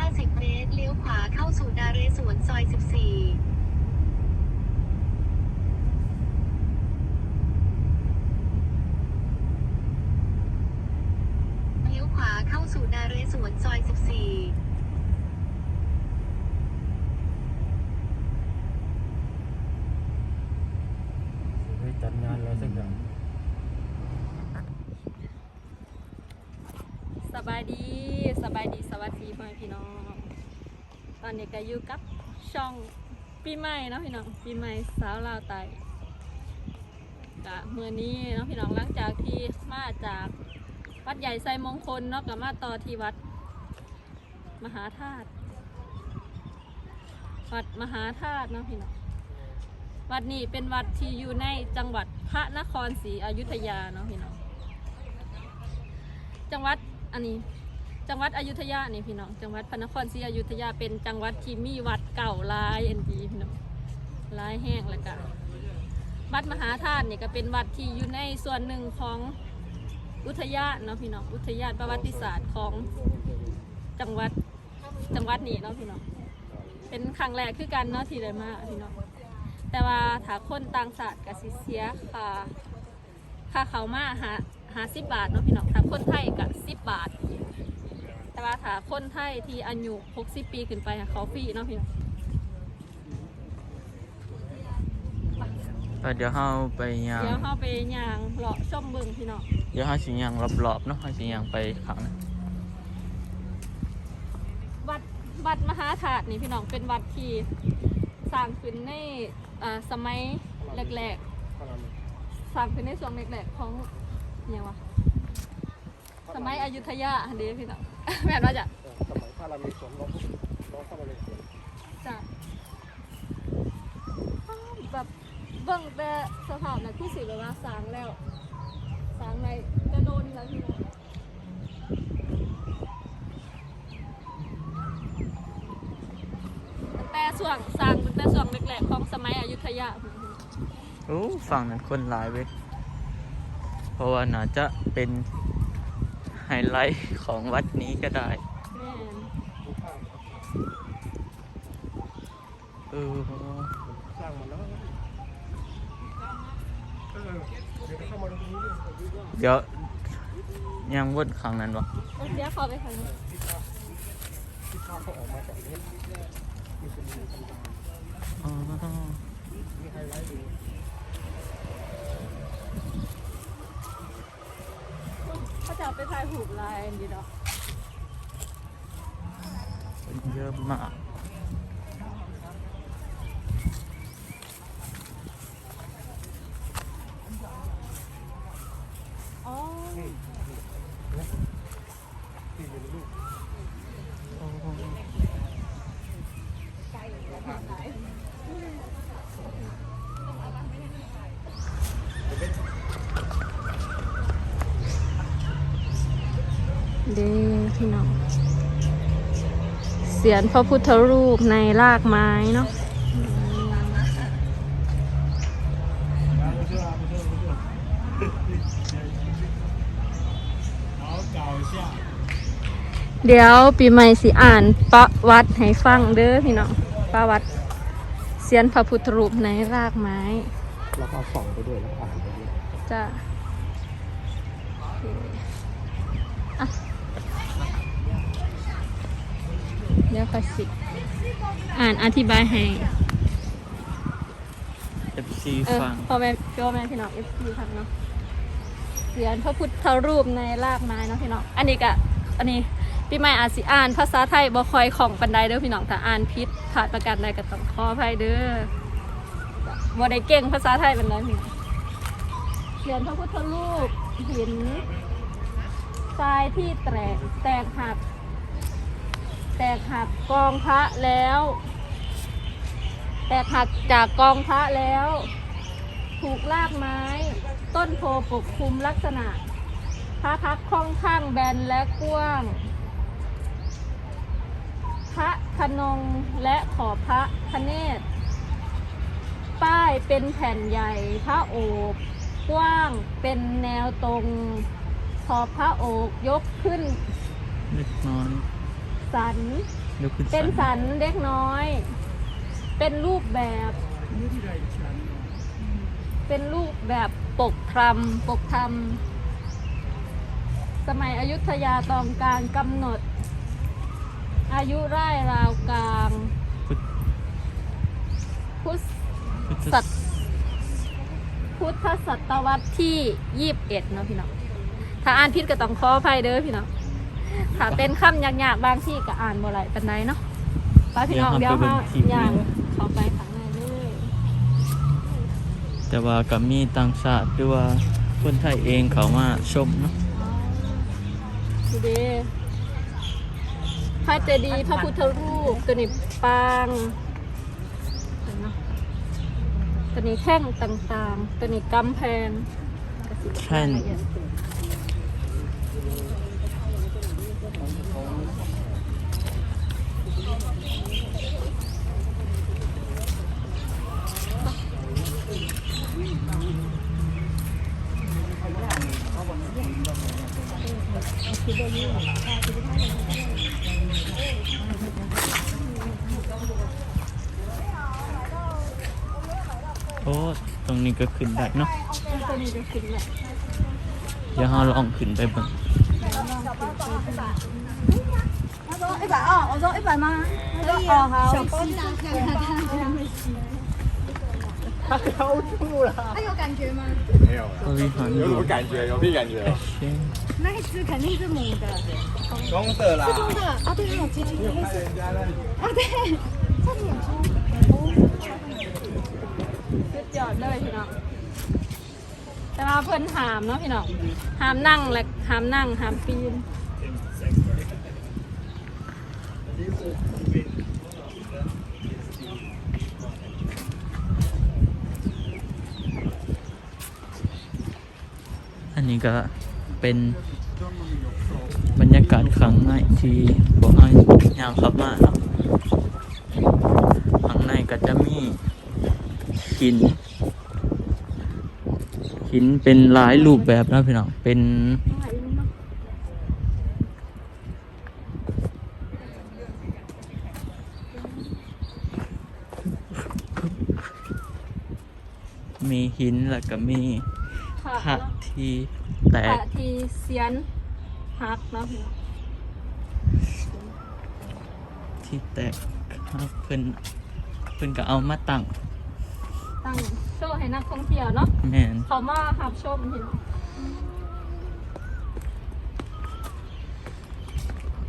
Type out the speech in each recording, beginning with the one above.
50 เมตร เลี้ยวขวาเข้าสู่นาเรศวรซอย 14เลี้ยวขวาเข้าสู่นาเรศวรซอย 14จัดงานอะไรสักอย่าง สบายดีสบายดีสวัสดีพ่อแม่พี่น้อง ต อนนี้ก็อยู่กับช่องปีใหม่เนาะพี่น้องปีใหม่สาวลาวไตกะเมื่อนี้เนาะพี่น้องหลังจากที่มาจากวัดใหญ่ไซมงคลเนาะกับมาต่อที่วัดมหาธาตุวัดมหาธาตุเนาะพี่น้องวัดนี้เป็นวัดที่อยู่ในจังหวัดพระนครศรีอยุธยาเนาะพี่น้องจังหวัดอันนี้ จังหวัดอยุธยานี่พี่น้อง จังหวัดพระนครศรีอยุธยาเป็นจังหวัดที่มีวัดเก่าลายอันดีพี่น้องลายแห้งแล้วก็วัดมหาธาตุนี่ก็เป็นวัดที่อยู่ในส่วนหนึ่งของอุทยานเนาะพี่น้องอุทยานประวัติศาสตร์ของจังหวัดจังหวัดนี้เนาะพี่น้องเป็นครั้งแรกคือกันเนาะที่ได้มาพี่น้องแต่ว่าถ้าคนต่างศาสตร์ก็สิเสียค่าค่าเขามาหาหาสิบบาทเนาะพี่น้องถ้าคนไทยก็สิบบาท แต่ว่าถ้าคนไทยที่อายุ60 ปีขึ้นไปอะเขาฟรีเนาะพี่น้องเออเดี๋ยวเราไปย่างเดี๋ยวเข้าไปย่างเลาะชมเบิงพี่น้องเดี๋ยวเราสิย่างรอบๆเนาะเราสิย่างไปข้างหนั้นวัดวัดมหาธาตุนี่พี่น้องเป็นวัดที่สร้างขึ้นในอ่าสมัยแรกๆสร้างขึ้นในช่วงแรกๆของอหยังวะส มัยอยุธยาอันเดีพี่น้อง แม่นว่าจะสมัยพระรามีสวนน้องน้องเข้ามาเลยจ้ะแบบเบิ่งแต่สภาพนะคือสิแบบว่าสางแล้วสางในจะโดนแล้วพี่น้องแต่ส่วนสางตั้งแต่ส่วนแรกๆของสมัยอยุธยาโอ้ฝั่งนั้นคนหลายเว้ยเพราะว่าน่าจะเป็น ไฮไลท์ของวัดนี้ก็ได้เออสร้างมาแล้วเดี๋ยวเข้ามาตรงวุ่นขังนั้นวะเอาเดี๋ยวขอไปทางนี้ที่ภาพเขาออกมาจากนี้มีเป็นมีธรรมดา อ๋อ มีไฮไลท์อยู่ เขาจะเอาไปถ่าย หูปลายอันดีดอกคนเยอะมาก อ๋อ ที่อยู่ในรูป โอ้ เด้พี่น้องเสียนพระพุทธรูปในรากไม้เนาะเดี๋ยวปีใหม่สิอ่านประวัติให้ฟังเด้อพี่น้องประวัติเสียนพระพุทธรูปในรากไม้ แล้วก็เอาส่องไปด้วยแล้วอ่านไปด้วยจะโอเคอะ เดี๋ยวก็สิ อ่านอธิบายให้เอฟซีเออฟังพ่อแม่พ่อแม่พี่น้องเอฟซีฟังเนาะเสียนพระพุทธรูปในรากไม้เนาะพี่น้อง อันนี้ก็อันนี้พี่ใหม่อาจสิอ่านภาษาไทยบ่ค่อยของปันไดเด้อพี่น้องถ้าอ่านผิดขาดประกันใดก็ต้องขออภัยเด้อบ่ได้เก่งภาษาไทยปานใดพี่น้องเสียนพระพุทธรูปหินทรายที่แตกแตกหัก แตกหักกองพระแล้ว แตกหักจากกองพระแล้ว ถูกลากไม้ ต้นโพปกคลุมลักษณะ พระพักค่อนข้างแบนและกว้าง พระขนงและขอบพระคเนศป้ายเป็นแผ่นใหญ่พระโอบกว้างเป็นแนวตรง ขอบพระโอกยกขึ้นเล็กน้อย สันดูคุณเป็นสัสันเล็กน้อย เป็นรูปแบบ เป็นรูปแบบปกทำปกทำสมัยอยุธยาตอนกลางกำหนด อายุไร่ราวกลาง พุทธพุทธศัตพุทธศตวรรษที่ยี่สิบเอ็ดเนาะพี่น้องถ้าอ่านผิดก็ต้องขออภัยเด้อพี่น้อง ถ้าเป็นคำยากๆบางที่ก็อ่านบ่ไหลปันไดเนาะไปพี่น้องเดี๋ยวมาอย่างเข้าไปข้างในเลยแต่ว่ากับมีต่างชาติหรือว่าคนไทยเองเขามาชมเนาะดูดิพระเจดีย์พระพุทธรูปตัวนี้ปางเห็นเนาะตัวนี้แท่งต่างๆ ตัวนี้กำแพงแท่น โอ้ตรงนี้ก็ขึ้นได้เนาะ ตัวนี้จะขึ้นแหละ เดี๋ยวเราลองขึ้นไปเบิ่ง 他说一百二，我说一百吗？他说哦好。小包大看看他他高处了，他有感觉吗？没有， บริหาร 有 ดู 什么感觉？有屁感觉？ เช่น 那一只肯定是母的，公的啦。公的啊，对，有结晶黑色人家那里啊，对，这里有说 สุดยอดเลยพี่น้อง แต่ว่าเพิ่นหามเนาะพี่น้องหามนั่งและหามนั่งหามปีน อันนี้ก็ เป็นบรรยากาศครั้งในที่พวกไอ้ยางขับมาเนาะข้างในก็จะมีหิน หินเป็นหลายรูปแบบนะพี่น้องเป็นมีหินแล้วก็มี พระพระเนาะที่แตพระกที่เสียนฮักเนาะพี่น้องที่แตกครับเพิ่นเพิ่นก็เอามาตั้งตั้งโชว์ให้นักท่องเที่ยวเนาะแม่นเขามาหับชมพี่น้อง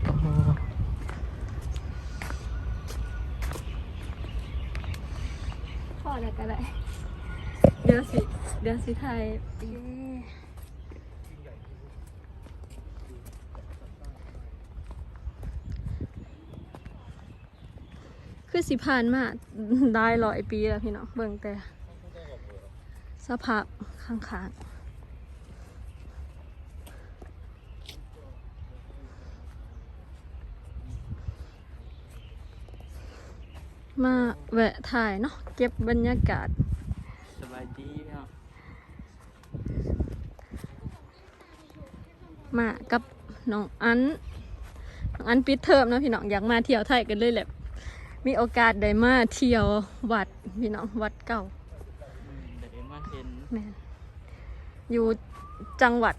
โอ้โหพ่ออะไรก็ได้เดี๋ยวสิ เดี๋ยวสิไทยคือสิผ่านมาได้ร้อยปีแล้วพี่น้องเบิ่งแต่ สภาพข้างๆมาแวะถ่ายเนาะเก็บบรรยากาศ สบายดีเนาะ มากับน้องอันน้องอันปิดเทอมเนาะพี่น้องอยากมาเที่ยวไทยกันเลยแหละ มีโอกาสได้มาเที่ยววัดพี่น้องวัดเก่าเดี๋ยวมาเห็นแม่นอยู่จังหวัด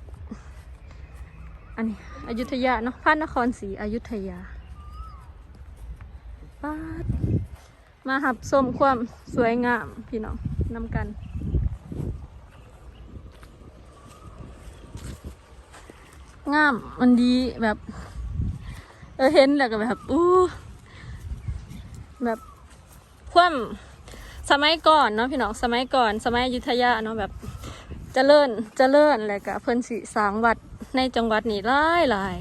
อันนี้อยุธยาเนาะพระนครศรีอยุธยาปาดมาหับชมความสวยงามพี่น้องนำกัน งาม มันดีแบบ เออเห็นแล้วก็แบบอู้แบบความสมัยก่อนเนาะพี่น้องสมัยก่อน สมัยยุทธยาเนาะแบบเจริญเจริญอะไรกะเพิ่นสิสร้างวัดในจังหวัดนี้หลายหลาย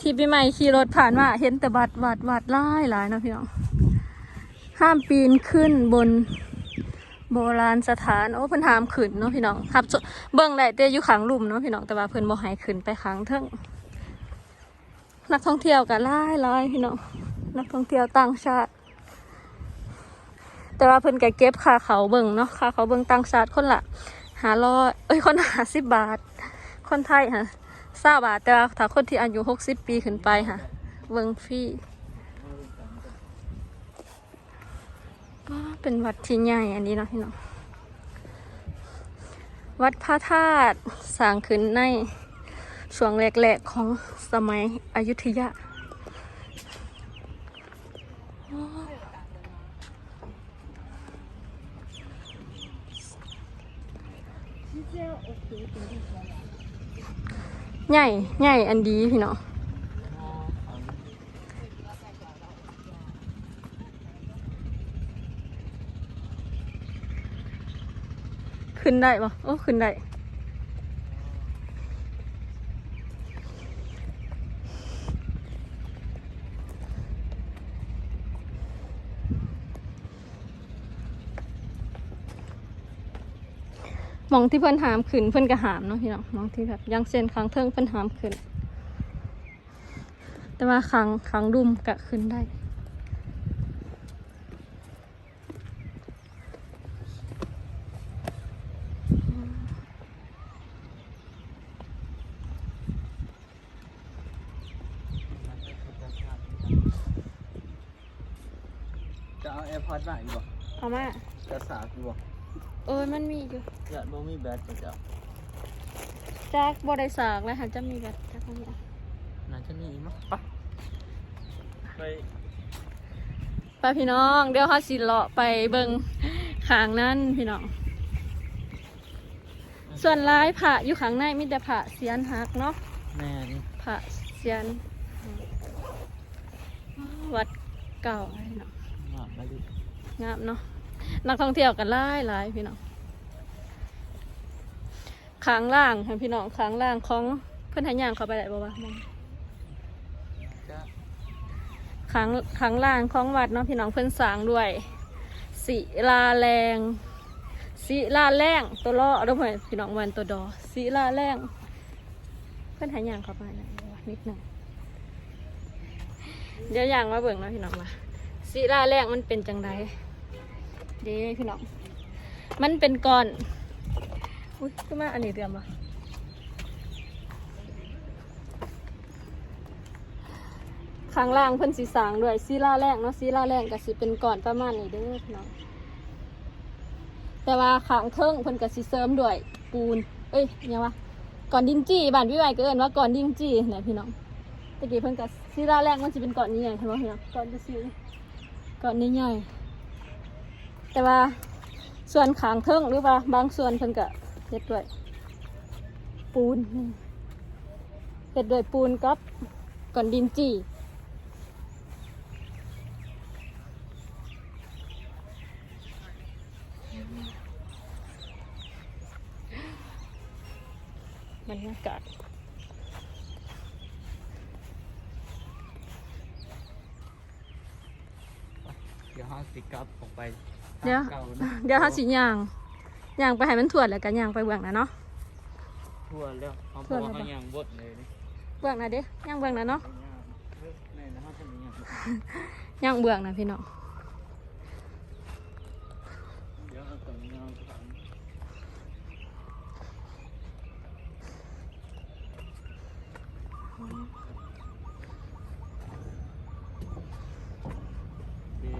ที่พี่ใหม่ขี่รถผ่านมาเห็นแต่วัดวัดวัดหลายหลายเนาะพี่น้องห้ามปีนขึ้นบน โบราณสถาน โอ้เพิ่นหามขึ้นเนาะพี่น้องครับเบิ่งได้แต่อยู่ข้างลุมเนาะพี่น้องแต่ว่าเพิ่นบ่ให้ขึ้นไปข้างเทิงนักท่องเที่ยวก็หลายหลายพี่น้องนักท่องเที่ยวต่างชาติ แต่ว่าเพิ่นก็เก็บค่าเขาเบิ่งเนาะค่าเขาเบิ่งต่างชาติคนละหาร้อยเอ้ยคนหาสิบบาท คนไทยฮะทราบาทแต่ว่าถ้าคนที่อายุหกสิบปีขึ้นไปค่ะเบิงฟรี เป็นวัดที่ใหญ่อันนี้เนาะพี่น้องวัดพระธาตุสร้างขึ้นในช่วงแรกๆของสมัยอยุธยาใหญ่ใหญ่อันดีพี่เนาะ ได้ปะโอ้ขึ้นได้มองที่เพิ่อนหามขึ้นเพิ่อนก็หามเนาะพี่น้องมองที่แบบยังเส้นค้างเทิงเพิ่อนหามขึ้น แต่ว่าค้างค้างดุมก็ขึ้นได้ เอาแอร์พอร์ตมาอีกบ่เอามาจะสากอยู่บ่เออมันมีอยู่อยากบ่มีแบตก็จะเอาจากบริสากแล้วค่ะจะมีแบบจากนี้น่าจะมีอีกมั้งไปไปไปพี่น้องเดี๋ยวเขาสิเลาะไปเบิงขางนั้นพี่น้อง ส่วนร้ายผะอยู่ข้างในมีแต่ผะเสียนหักเนาะแม่นี่ผะเสียน วัดเก่าพี่น้องงาม ไปดิงามเนาะนักท่องเที่ยวกันหลายหลายพี่น้องขางล่างค่ะพี่น้องขางล่างของเพื่อนทายางเขาไปได้บ่วะมองจะขางขางล่างของวัดเนาะพี่น้องเพื่อนสร้างด้วยศิลาแรงศิลาแรงตัวล้อเอาด้วยพี่น้องวันตัวดอศิลาแรงเพื่อนทายางเขาไปได้บ่วะนิดหนึ่งเดี๋ยวอย่างมาเบิ่งเนาะพี่น้องมา ศิลาแรงมันเป็นจังไดเดีพี่น้องมันเป็นก้อนอุ้ยขึ้นมาอันนี้เตรียมปะข้างล่างเพิ่นสีสางด้วยซีลาแรกเนาะซีลาแรกก็สิเป็นก้อนประมาณนี้เด้อพี่น้องแต่ว่าข้างเทิงเพิ่นก็สิเสริมด้วยปูน เอ้ยยังวะก้อนดินจี้บ้านพี่ใหม่ก็เอิ้นว่าก้อนดินจี้เนี่ยพี่น้องตะกี้เพิ่นก็ซีลาแรกมันสิเป็นก้อนใหญ่ๆเห็นบ่พี่น้องก้อนจะซี ก้อนใหญ่ๆแต่ว่าส่วนขางเทิงหรือว่าบางส่วนเพิ่นก็เฮ็ดด้วย ปูนเฮ็ดด้วยปูนกับก้อนดินจีบรรยากาศ เดี๋ยว ห้าสิกลับออกไปเดี๋ยวเก่านะเดี๋ยวถ้าสิย่างย่างไปให้มันถ่วนแล้วกันย่างไปเบื้องหนะเนาะ ทั่วแล้วเขาบทั่อวกแล้ว ว่าเขาปะยังบดเลยนี่เบื้องหนะเด้ย่างเบื้องหนะเนาะ แม่นะเขาจะมีอย่างย่างเบื้องหนะพี่น้อง เดี๋ยวเอาตรงนี้เอาตรงนี้เอ๊ะเอ๊ะ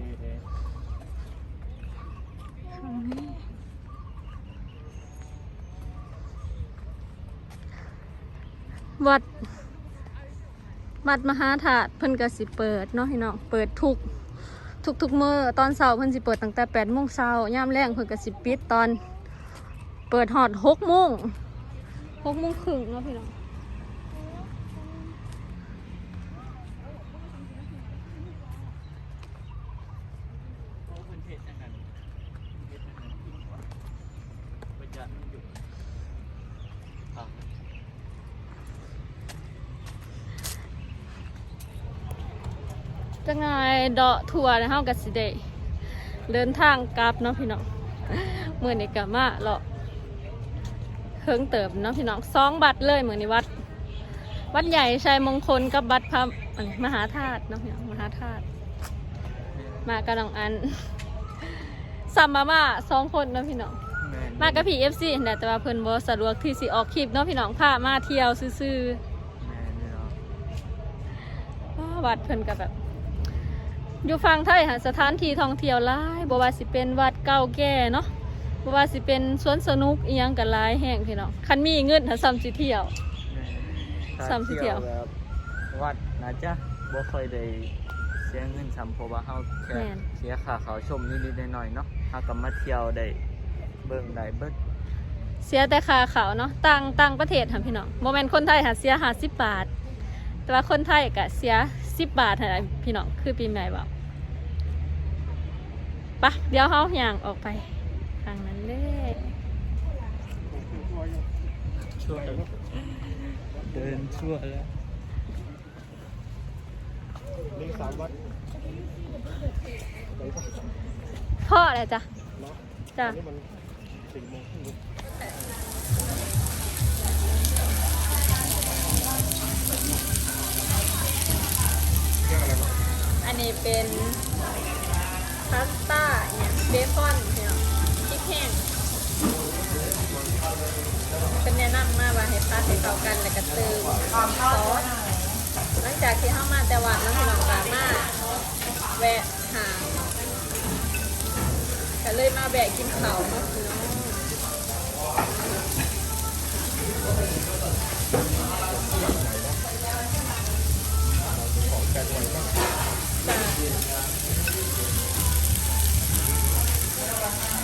วัด วัดมหาธาตุเพิ่นก็สิเปิดเนาะพี่น้องเปิดทุกทุกทุกมื้อตอนเช้าเพิ่นสิเปิดตั้งแต่แปดโมงเช้ายามแรงเพิ่นก็สิปิดตอน เปิดหอดหกโมงหกโมงครึ่งเนาะพี่น้อง โอ้คนเทศจังกันเทศจังกันดีกว่าประหยัดมันอยู่อะ จังไงเดาะทัวร์นะเฮาก็สิได้เดินทางกลับเนาะพี่น้องมื้อนี้ก็มาเลาะเฮิงเติบเนาะพี่น้องสองบัตรเลยมื้อนี้วัด วัดใหญ่ชัยมงคลกับบัตรพระอันมหาธาตุเนาะพี่น้องมหาธาตุมากับน้องอันสัมมามาสองคนเนาะพี่น้องแม่นมากับพี่ FC นั่นแหละแต่ว่าเพิ่นบ่สะดวกที่สิออกคลิปเนาะพี่น้องพามาเที่ยวซื่อแม่นเนาะๆอ้าววัดเพิ่นก็แบบ อยู่ฝั่งไทยค่ะสถานที่ท่องเที่ยวหลายบ่ว่าสิเป็นวัดเก่าแก่เนาะบ่ว่าสิเป็นสวนสนุกอีหยังก็หลายแห่งพี่น้องคันมีเงินหาซ้ำสิเที่ยวซ้ำสิเที่ยว แบบวัดน่าจะบ่ค่อยได้เสียเงินซ้ำเพราะว่าเฮาแค่แม่น เสียค่าเขาชมนิดๆหน่อยๆเนาะเฮาก็มาเที่ยวได้เบิ่งได้เบิดเสียแต่ค่าเขาวเนาะต่างต่างประเทศค่ะพี่น้องโมเมนคนไทยหาเสียหาสิบบาท แต่ว่าคนไทยก็เสีย สิบบาทค่ะพี่น้องคือปีใหม่บอกปะเดี๋ยวเขาย่างออกไปทางนั้นเลยช่วยเดินชั่วแล้วนี่สามวัดไปปะพ่ออะไรจ้ะเนาะจ้ะ เป็นพาสต้าเนี่ยเบคอนพี่น้องพริกแห้งเป็นแนะนำมาว่าให้พัดให้เข้ากันแล้วก็เติมซอสหลังจากที่เข้ามาแต่วัดแล้วพี่น้องกามาแวะหาก็เลยมาแวะกินเขาเนาะพี่น้องจ้าร้อน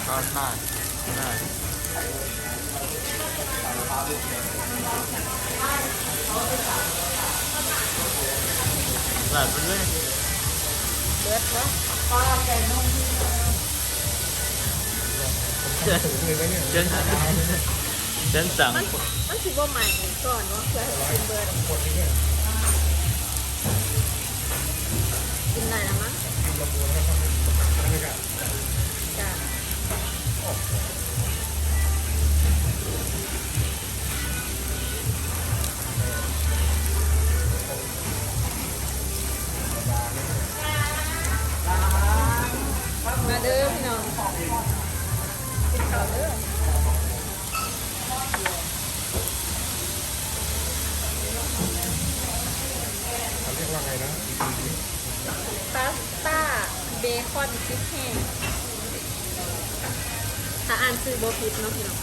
มากมากหลับไปเลยเบิดนะฉันเลยไหมเนี่ยฉันฉันสั่ง มันมันสิบ่ใหม่ก่อนเนาะเพื่อให้กินเบิดกิ นได้แล้วมั้งบรรยากาศจ้ามาเด้อพี่น้องกินข้าวเด้อ เขาเรียกว่าไงนะ พาสต้า เบคอนพริกแห้งถ้าอ่านซื้อโบผิดเนาะพี่น้อง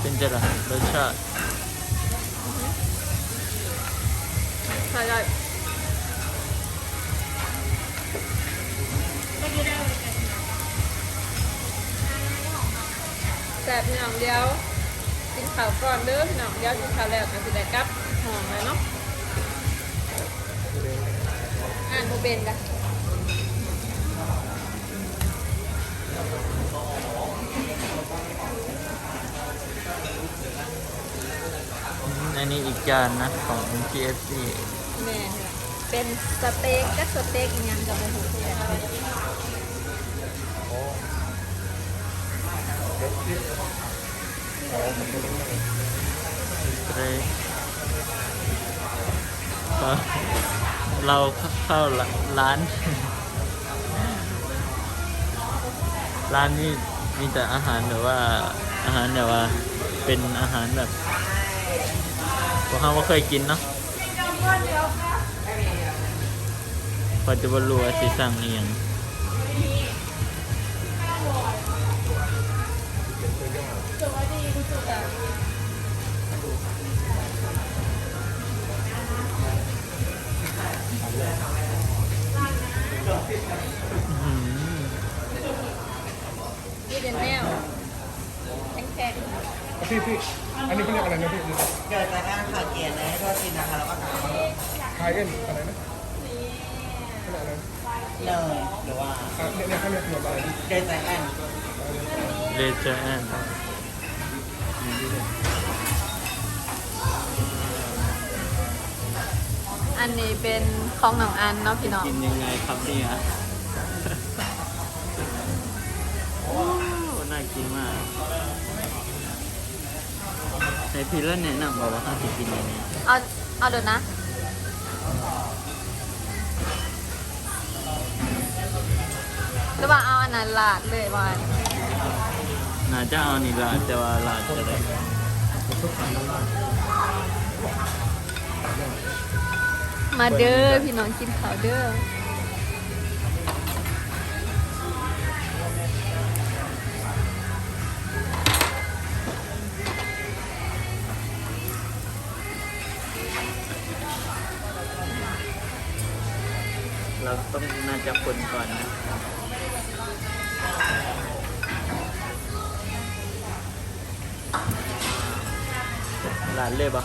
เป็นจะไรรสชาติใช่ ซ่บพี่น้องเดียวกินข้าวก่อนเด้อพี่น้องเดียวกินข้าวแล้วก็สิได้กลับห้องเลยเนาะอ่านโมเบนจ้ะอันนี้อีกจานนะของ KFC แม่นล่ะเป็นสเต็กกับสเต็กอีหยังกับโมโหที่แบบนี้เลย เราเข้าร้าน ร้านนี้มีแต่อาหารแบบว่าอาหารแบบว่าเป็นอาหารแบบพวกเขาไม่เคยกินเนาะพอจะบรรู้ว่าสิสั่งเอียง นี่เป็นแนวแข็งพี่พี่อันนี้เขาเรียกอะไรนะพี่เกิดจากการขาดเกียรติในทอดกินนะคะแล้วก็ถามว่าไทยเอ็นอะไรนะเขาเรียกอะไรเนยหรือว่าอะเนี่ยเนี่ยเขาเรียกขนมอะไรพี่เดซแอนเลเจอร์แอน อันนี้เป็นของหนองอันเนาะพี่น้องกินยังไงครับเนี่ยโอ้น่ากินมากในพี่เล่นแนะนำบอกว่าข้าวสิกินยังไงเอาเอาเดี๋ยวนะนั้นลาดเลยว่าน่าจะเอานี่ละแต่ว่าละจะได้ มาเด้อพี่น้องกินข้าวเด้อๆเราต้องน่าจะคนก่อนนะร้านเลยปะ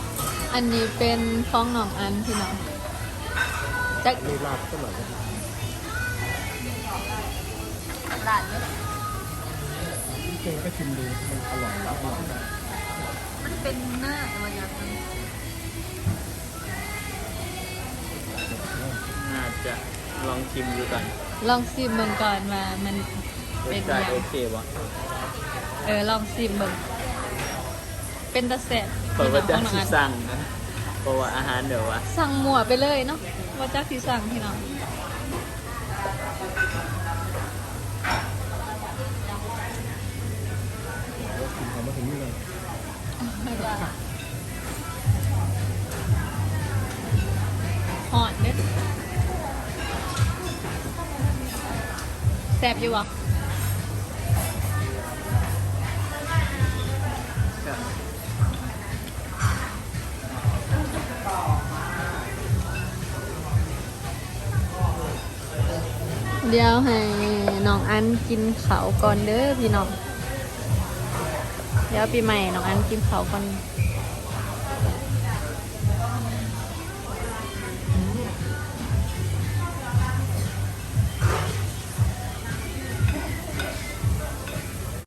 อันนี้เป็นฟ้องหนองอันพี่น้อง จากมีลาบก็เหมือนกันร้านเลยเจก็ชิมดูมันอร่อยแล้วอร่อยมากมันเป็นเนื้อมันยังน่าจะลองชิมดูก่อนลองซิมเบิ่งก่อนว่ามันเป็นยังโอเคปะเออลองซิมเบิ่งเป็นตะแสบเพราะว่าจะพี่น้องของน้องอันสิสั่งนะ เพราะว่าอาหารเดี๋ยวว่าสั่งหมวไปเลยเนาะว่าจักสิสั่งพี่น้องแล้วกินของมาถึงนี่เลยหอนเด้อแสบอยู่ว ดี๋ยวให้น้องอันกินเขาก่อนเด้อพี่น้อง เดี๋ยวปีใหม่น้องอันกินเขาก่อน